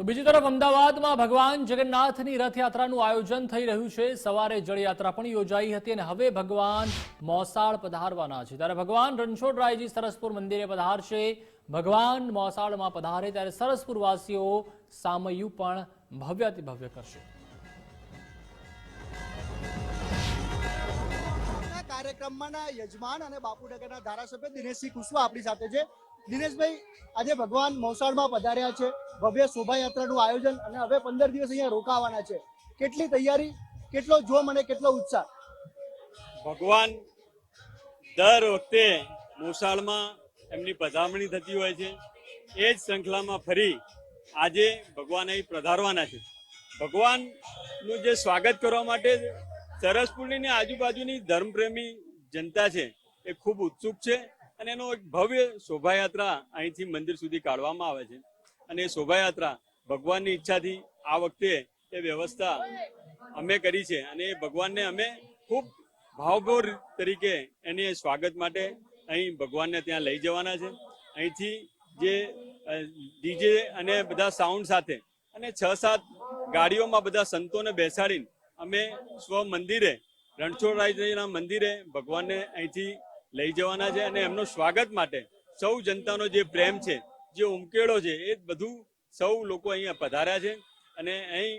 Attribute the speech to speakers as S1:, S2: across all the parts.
S1: તો બીજી તરફ અમદાવાદમાં ભગવાન જગન્નાથની રથયાત્રાનું આયોજન થઈ રહ્યું છે. સવારે જળયાત્રા પણ યોજાઈ હતી અને હવે ભગવાન મોસાળ પધારવાના છે. ત્યારે ભગવાન રણછોડરાયજી સરસપુર મંદિરે પધારશે. ભગવાન મોસાળમાં પધારે ત્યારે સરસપુર વાસીઓ સામયું પણ ભવ્યથી ભવ્ય કરશે.
S2: કાર્યક્રમમાં યજમાન અને બાપુનગરના ધારાસભ્ય દિનેશસિંહ કુશવા આપણી સાથે છે. દિનેશભાઈ, આજે ભગવાન મોસાળમાં પધાર્યા છે. ભવ્ય શોભાયાત્રાનું આયોજન અને હવે પંદર દિવસ અહીંયા રોકાવાના છે. કેટલી તૈયારી, કેટલો જોમ અને કેટલો ઉત્સાહ?
S3: ભગવાન દર વખતે મોસાળમાં એમની પધામણી થતી હોય છે. એ જ શ્રૃંખલામાં ફરી આજે ભગવાન અહીં પધારવાના છે. ભગવાનનું જે સ્વાગત કરવા માટે સરસપુરની આજુબાજુની ધર્મપ્રેમી જનતા છે એ ખૂબ ઉત્સુક છે. અને એનો એક ભવ્ય શોભાયાત્રા અહીંથી મંદિર સુધી કાઢવામાં આવે છે. અને એ શોભાયાત્રા ભગવાનની ઈચ્છાથી આ વખતે એ વ્યવસ્થા અમે કરી છે અને એ ભગવાનને અમે ખૂબ ભાવભોર તરીકે એની સ્વાગત માટે અહીં ભગવાનને ત્યાં લઈ જવાના છે. અહીંથી જે ડીજે અને બધા સાઉન્ડ સાથે અને છ સાત ગાડીઓમાં બધા સંતોને બેસાડીને અમે સ્વ મંદિરે, રણછોડરાયજીના મંદિરે ભગવાનને અહીંથી લઈ જવાના છે અને એમનું સ્વાગત માટે સૌ જનતાનો જે પ્રેમ છે, જે ઉમકેળો છે, એ બધું સૌ લોકો અહીંયા પધાર્યા છે અને અહીં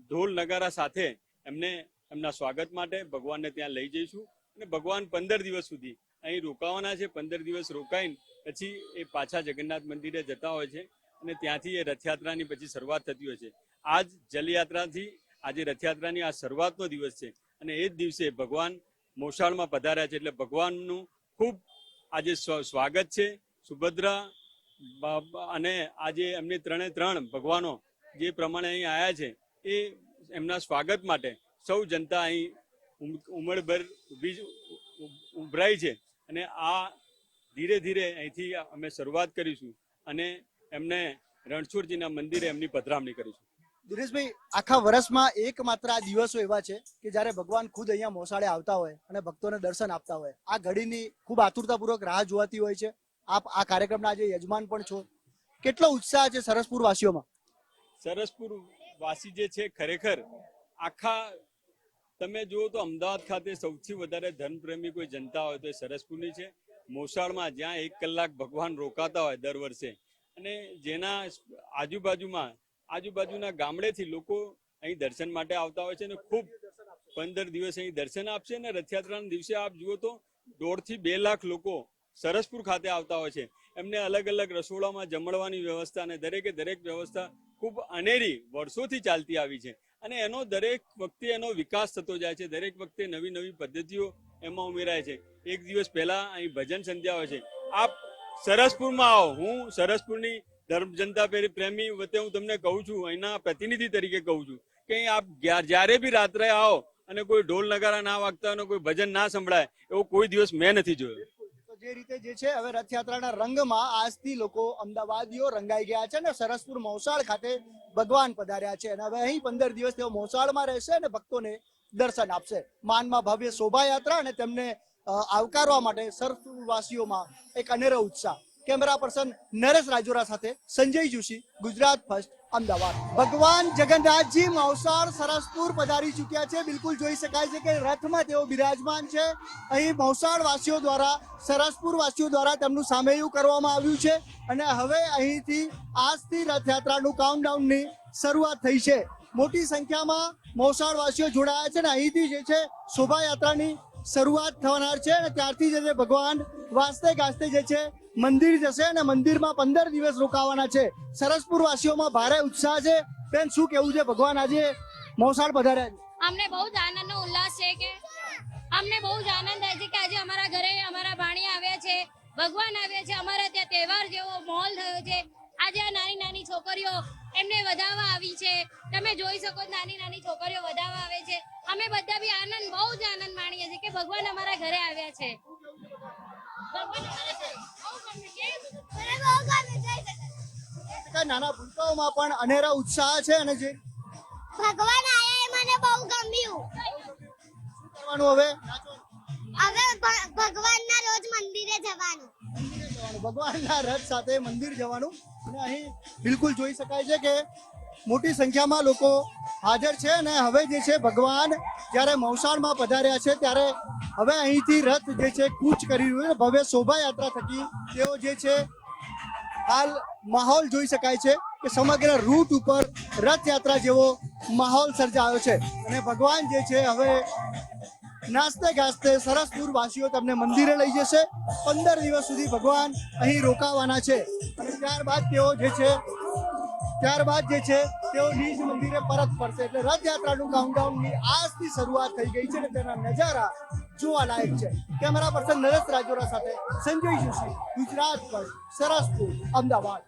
S3: ઢોલ નગારા સાથે એમને એમના સ્વાગત માટે ભગવાનને ત્યાં લઈ જઈશું અને ભગવાન પંદર દિવસ સુધી અહીં રોકાવાના છે. પંદર દિવસ રોકાઈને પછી એ પાછા જગન્નાથ મંદિરે જતા હોય છે અને ત્યાંથી એ રથયાત્રાની પછી શરૂઆત થતી હોય છે. આજ જલયાત્રાથી, આજે રથયાત્રાની આ શરૂઆતનો દિવસ છે અને એ જ દિવસે ભગવાન મોસાળમાં પધાર્યા છે એટલે ભગવાનનું ખૂબ આજે સ્વ- સ્વાગત છે. સુભદ્રા અને આજે એમની ત્રણે ત્રણ ભગવાનો જે પ્રમાણે અહીં આવ્યા છે એ એમના સ્વાગત માટે સૌ જનતા અહીં ઉમ- ઉમળભર ઊભી જ- ઉભરાઈ છે. અને આ ધીરે ધીરે અહીંથી અમે શરૂઆત કરીશું અને એમને રણછોડજીના મંદિરે એમની પધરામણી કરીશું.
S2: દિનેશભાઈ, આખા વર્ષમાં એક માત્ર આ દિવસો એવા છે કે જ્યારે ભગવાન ખુદ અહીંયા મોસાળે આવતા હોય અને ભક્તોને દર્શન આપતા હોય. આ ઘડીની ખૂબ આતુરતાપૂર્વક રાહ જોવાતી હોય છે. આપ આ કાર્યક્રમના આજે યજમાન પણ છો. કેટલો ઉત્સાહ છે સરસપુર વાસીઓમાં
S3: સરસપુર વાસી જે છે ખરેખર, આખા તમે જુઓ તો અમદાવાદ ખાતે સૌથી વધારે ધર્મપ્રેમી કોઈ જનતા હોય તો એ સરસપુરની છે. મોસાળમાં જ્યાં એક કલાક ભગવાન રોકાતા હોય દર વર્ષે. અને જેના આજુબાજુમાં આજુબાજુના ગામડેથી લોકો અહીં દર્શન માટે આવતા હોય છે અને ખૂબ પંદર દિવસ અહીં દર્શન આપશે અને રથયાત્રાના દિવસે આપ જુઓ તો દોઢથી બે લાખ લોકો સરસપુર ખાતે આવતા હોય છે. એમને અલગ અલગ રસોડામાં જમણવાની વ્યવસ્થા અને દરેકે દરેક વ્યવસ્થા ખૂબ અનેરી વર્ષોથી ચાલતી આવી છે. અને એનો દરેક વખતે એનો વિકાસ થતો જાય છે. દરેક વખતે નવી નવી પદ્ધતિઓ એમાં ઉમેરાય છે. એક દિવસ પહેલા અહીં ભજન સંધ્યા હોય છે. આપ સરસપુરમાં આવો. હું સરસપુરની ધર્મ જનતા પ્રેમી વતે હું તમને કહું છું, અહીંના પ્રતિનિધિ તરીકે કહું છું કે આપ જ્યા- જ્યારે બી રાત્રે આવો અને કોઈ ઢોલ નગારા ના વાગતા અને કોઈ ભજન ના સંભળાય, એવો કોઈ દિવસ મેં નથી જોયો.
S2: જે રીતે જે છે, હવે રથયાત્રાના રંગમાં આજથી લોકો અમદાવાદીઓ રંગાઈ ગયા છે અને સરસપુર મોસાળ ખાતે ભગવાન પધાર્યા છે. અને હવે અહીં પંદર દિવસ તેઓ મોસાળમાં રહેશે અને ભક્તોને દર્શન આપશે. માનમાં ભવ્ય શોભાયાત્રા અને તેમને આવકારવા માટે સરસપુર વાસીઓમાં એક અનેરો ઉત્સાહ. કેમેરા પર્સન નરેશ રાજોરા સાથે સંજય જોશી, ગુજરાત ફર્સ્ટ, અમદાવાદ. ભગવાન જગન્નાથજી મૌસાળ સરસપુર પધારી ચૂક્યા છે. બિલકુલ જોઈ શકાય છે કે રથમાં તેઓ બિરાજમાન છે. અહીં મૌસાળ વાસીઓ દ્વારા સરસપુર વાસીઓ દ્વારા તેમનું સામેયું કરવામાં આવ્યું છે. અને હવે અહીંથી આજથી રથયાત્રાનું કાઉન્ટડાઉનની શરૂઆત થઈ છે. મોટી સંખ્યામાં મૌસાળ વાસીઓ જોડાયા છે અને અહીંથી જે છે શોભાયાત્રાની શરૂઆત થનાર છે. અને ત્યારથી જે ભગવાન વાસ્તે ગાસ્તે જે છે મંદિર જશે અને મંદિરમાં પંદર દિવસ રોકાવાના છે. સરસપુર વાસીઓમાં ભારે ઉત્સાહ છે. બેન, શું કેવું છે? ભગવાન આજે મોસાળ પધાર્યા
S4: અમને બહુ જ આનંદનો ઉલ્લાસ છે કે અમને બહુ જ આનંદ થાય છે કે આજે અમારા ઘરે અમારા ભાણી આવ્યા છે, ભગવાન આવ્યા છે. અમારા ત્યાં તહેવાર જેવો મોલ થયો છે. આજે આ નાની નાની છોકરીઓ એમને વધાવવા આવી છે. તમે જોઈ શકો નાની નાની છોકરીઓ વધાવવા આવે છે. અમે બધા બી આનંદ, બહુ જ આનંદ માણીએ છીએ કે ભગવાન અમારા ઘરે આવ્યા છે.
S2: નાના ભૂલકાઓમાં પણ અનેરા ઉત્સાહ છે અને જે
S5: ભગવાન આયા મને બહુ ગમ્યું.
S2: કરવાનું હવે?
S5: હવે ભગવાનના રોજ મંદિરે જવાનું,
S2: ભગવાનના રથ સાથે મંદિર જવાનું. અને અહીં બિલકુલ જોઈ શકાય છે કે મોટી સંખ્યામાં લોકો હાજર છે અને હવે જે છે ભગવાન જ્યારે મવસાણમાં પધાર્યા છે ત્યારે હવે અહીંથી રથ જે છે કૂચ કરી રહ્યું છે. ભવ્ય શોભાયાત્રા થકી તેઓ જે છે હાલ માહોલ જોઈ શકાય છે કે સમગ્ર રૂટ ઉપર રથયાત્રા જેવો માહોલ સર્જાયો છે. અને ભગવાન જે છે હવે નાસ્તે ગાસ્તે સરસપુર વાસીઓ તમને મંદિરે લઈ જશે. પંદર દિવસ સુધી ભગવાન અહીં રોકાવાના છે. અને ત્યારબાદ તેઓ જે છે ત્યારબાદ જે છે, તેઓ નિજ મંદિરે પરત ફરશે. એટલે રથયાત્રાનું કાઉન્ટડાઉનની આજથી શરૂઆત થઈ ગઈ છે અને તેના નજારા જોવા લાયક છે. કેમેરા પર્સન નરેશ રાજોરા સાથે સંજય જોશી, ગુજરાત પર, સરસપુર, અમદાવાદ.